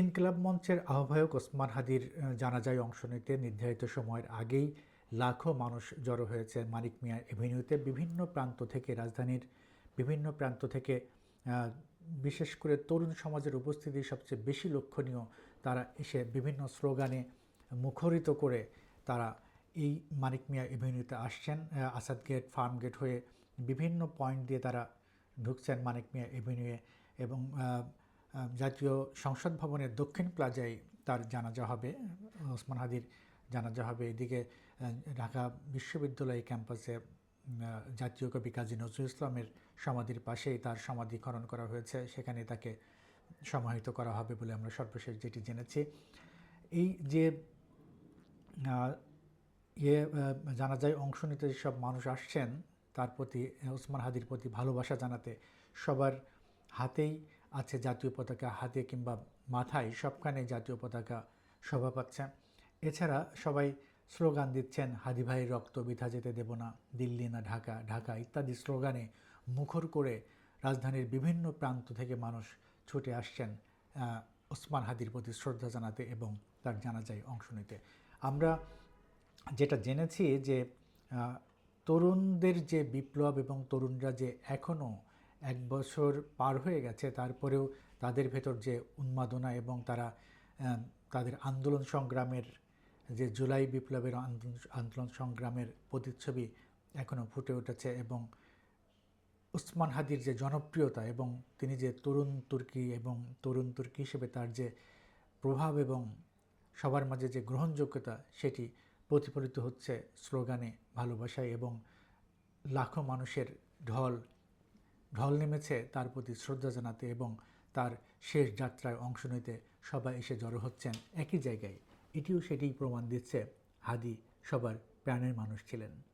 ইনকলাব মঞ্চের আহ্বায়ক ওসমান হাদির জানাজায় অংশ নিতে নির্ধারিত সময়ের আগেই লাখো মানুষ জড়ো হয়েছে মানিক মিয়া এভিনিউতে। বিভিন্ন প্রান্ত থেকে রাজধানীর বিভিন্ন প্রান্ত থেকে বিশেষ করে তরুণ সমাজের উপস্থিতি সবচেয়ে বেশি লক্ষণীয়, তারা এসে বিভিন্ন স্লোগানে মুখরিত করে তারা এই মানিক মিয়া এভিনিউতে আসছেন। আসাদ গেট, ফার্ম গেট হয়ে বিভিন্ন পয়েন্ট দিয়ে তারা ঢুকছেন মানিক মিয়া এভিনিউয়ে এবং জাতীয় সংসদ ভবনের দক্ষিণ প্লাজায় তার জানাজা হবে, ওসমান হাদির জানাজা হবে। এদিকে ঢাকা বিশ্ববিদ্যালয় ক্যাম্পাসে জাতীয় কবি কাজী নজরুল ইসলামের সমাধির পাশেই তার সমাধি খনন করা হয়েছে। সেখানে তাকে সমাহিত করা হবে বলে আমরা সর্বশেষ যেটি জেনেছি। এই যে ইয়ে জানাজায় অংশ নিতে যেসব মানুষ আসছেন, তার প্রতি, ওসমান হাদির প্রতি ভালোবাসা জানাতে সবার হাতেই আছে জাতীয় পতাকা হাতে কিংবা মাথায়, সবখানে জাতীয় পতাকা শোভা পাচ্ছে। এছাড়া সবাই স্লোগান দিচ্ছেন, হাদি ভাইয়ের রক্ত বৃথা যেতে দেব না, দিল্লি না ঢাকা ঢাকা ইত্যাদি স্লোগানে মুখর করে রাজধানীর বিভিন্ন প্রান্ত থেকে মানুষ ছুটে আসছেন ওসমান হাদির প্রতি শ্রদ্ধা জানাতে এবং তার জানাজায় অংশ নিতে। আমরা যেটা জেনেছি যে তরুণদের যে বিপ্লব এবং তরুণরা যে এখনও এক বছর পার হয়ে গেছে, তারপরেও তাদের ভেতর যে উন্মাদনা এবং তারা তাদের আন্দোলন সংগ্রামের যে জুলাই বিপ্লবের আন্দোলন সংগ্রামের প্রতিচ্ছবি এখনও ফুটে উঠেছে এবং উসমান হাদির যে জনপ্রিয়তা এবং তিনি যে তরুণ তুর্কি এবং তরুণ তুর্কি হিসেবে তার যে প্রভাব এবং সবার মাঝে যে গ্রহণযোগ্যতা, সেটি প্রতিফলিত হচ্ছে স্লোগানে ভালোবাসায় এবং লাখো মানুষের ঢল ঢল নেমেছে তার প্রতি শ্রদ্ধা জানাতে এবং তার শেষ যাত্রায় অংশ নিতে সবাই এসে জড়ো হচ্ছেন একই জায়গায়। এটিও সেটিই প্রমাণ দিচ্ছে হাদি সবার প্রাণের মানুষ ছিলেন।